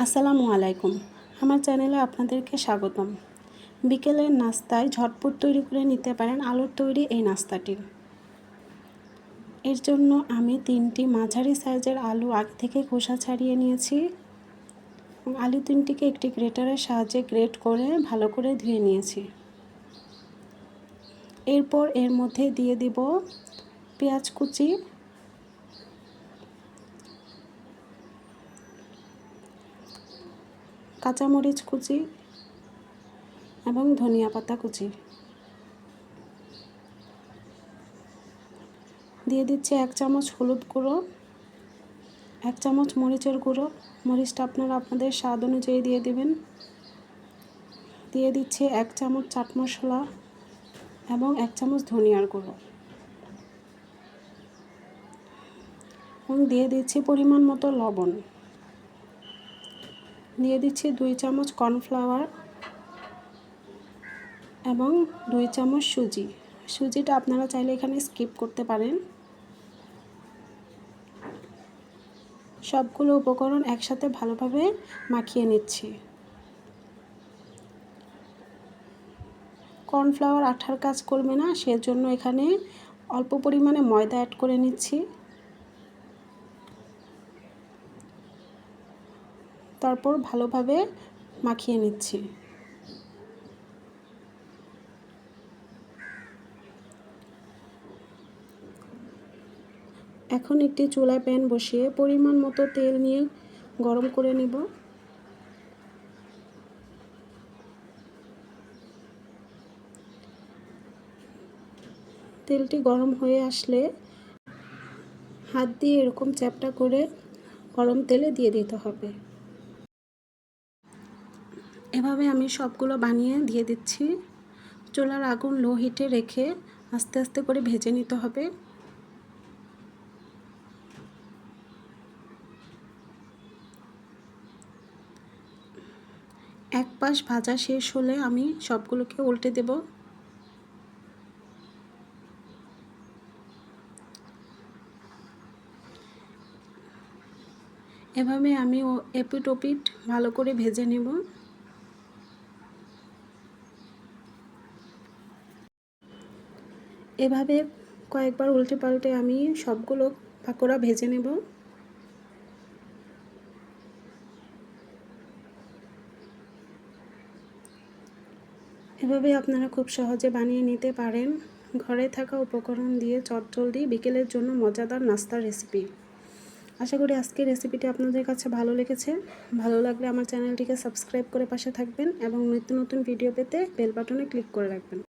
আসসালামু আলাইকুম। আমার চ্যানেলে আপনাদেরকে স্বাগতম। বিকেলের নাস্তায় ঝটপট তৈরি করে নিতে পারেন আলুর তৈরি এই নাস্তাটি। এর জন্য আমি তিনটি মাঝারি সাইজের আলু আগে থেকে খোসা ছাড়িয়ে নিয়েছি। আলু তিনটিকে একটি গ্রেটারের সাহায্যে গ্রেট করে ভালো করে ধুয়ে নিয়েছি। এরপর এর মধ্যে দিয়ে দিব পেঁয়াজ কুচি কাঁচামরিচ কুচি এবং ধনিয়া পাতা কুচি। দিয়ে দিচ্ছি এক চামচ হলুদ গুঁড়ো, এক চামচ মরিচের গুঁড়ো। মরিচটা আপনারা আপনাদের স্বাদ অনুযায়ী দিয়ে দিবেন। দিয়ে দিচ্ছি এক চামচ চাট মশলা এবং এক চামচ ধনিয়ার গুঁড়ো। এবং দিয়ে দিচ্ছি পরিমাণ মতো লবণ। দিয়ে দিচ্ছি দুই চামচ কর্নফ্লাওয়ার এবং দুই চামচ সুজি। সুজিটা আপনারা চাইলে এখানে স্কিপ করতে পারেন। সবগুলো উপকরণ একসাথে ভালোভাবে মাখিয়ে নিচ্ছি। কর্নফ্লাওয়ার আঠার কাজ করবে না, সেজন্য এখানে অল্প পরিমাণে ময়দা অ্যাড করে নিচ্ছি। তারপর ভালোভাবে মাখিয়ে নিচ্ছি। এখন একটি চুলায় প্যান বসিয়ে পরিমাণ মতো তেল নিয়ে গরম করে নিব। তেলটি গরম হয়ে আসলে হাত দিয়ে এরকম চ্যাপটা করে গরম তেলে দিয়ে দিতে হবে। এভাবে আমি সবগুলো বানিয়ে দিয়ে দিচ্ছি। চুলার আগুন লো হিটে রেখে আস্তে আস্তে করে ভেজে নিতে হবে। এক পাশ ভাজা শেষ হলে আমি সবগুলোকে উল্টে দেব। এভাবে আমি এপিট ওপিট ভালো করে ভেজে নেব। এভাবে কয়েকবার উল্টে পাল্টে আমি সবগুলো পাকোড়া ভেজে নেব। এভাবে আপনারা খুব সহজে বানিয়ে নিতে পারেন। ঘরে থাকা উপকরণ দিয়ে চটজলদি বিকেলের জন্য মজাদার নাস্তার রেসিপি আশা করি আজকের রেসিপিটি আপনাদের কাছে ভালো লেগেছে। ভালো লাগলে আমার চ্যানেলটিকে সাবস্ক্রাইব করে পাশে থাকবেন এবং নিত্য নতুন ভিডিও পেতে বেল বাটনে ক্লিক করে রাখবেন।